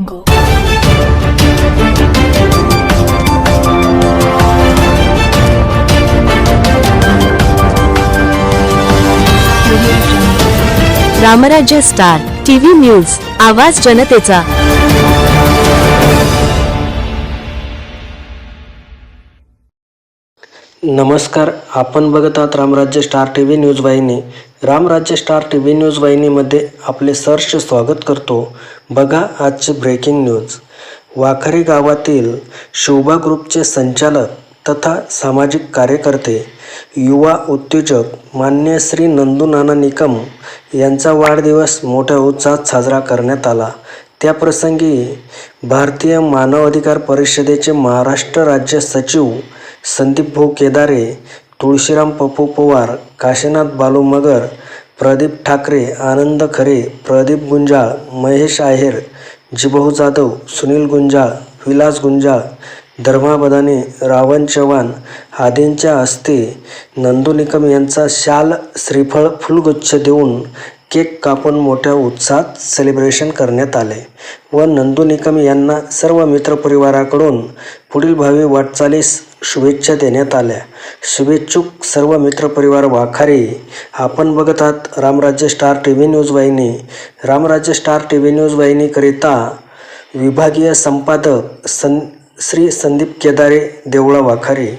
Go. Ramrajya star TV news आवाज जनतेचा नमस्कार आपण बघत आहात Ramrajya star T V news वाहिनी Ramrajya star T V news वाहिनीमध्ये आपले सहर्ष स्वागत करतो. बघा आजची ब्रेकिंग न्यूज वाखरी गावातील शोभा ग्रुपचे संचालक तथा सामाजिक कार्यकर्ते युवा उद्योजक मान्य श्री नंदू नाना निकम यांचा वाढदिवस मोठ्या उत्साहात साजरा करण्यात आला. त्याप्रसंगी भारतीय मानव अधिकार परिषदेचे महाराष्ट्र राज्य सचिव संदीप भाऊ केदारे तुळशीराम पप्पू पवार काशीनाथ बालू मगर प्रदीप ठाकरे आनंद खरे प्रदीप गुंजाळ महेश आहेर जिभाऊ जाधव सुनील गुंजाळ विलास गुंजाळ धर्मा बदाने रावण चव्हाण आदींच्या हस्ते नंदू निकम यांचा शाल श्रीफळ फुलगुच्छ देऊन केक कापून मोठ्या उत्साहात सेलिब्रेशन करण्यात आले व नंदू निकम यांना सर्व मित्रपरिवाराकडून पुढील भावी वाटचालीस शुभेच्छा देण्यात आल्या. शुभेच्छुक सर्व मित्रपरिवार वाखारे आपण बघत आहात Ramrajya star T V news वाहिनी. Ramrajya star T V news वाहिनीकरिता विभागीय संपादक सन Shri Sandeep Kedare Deola Wakhare.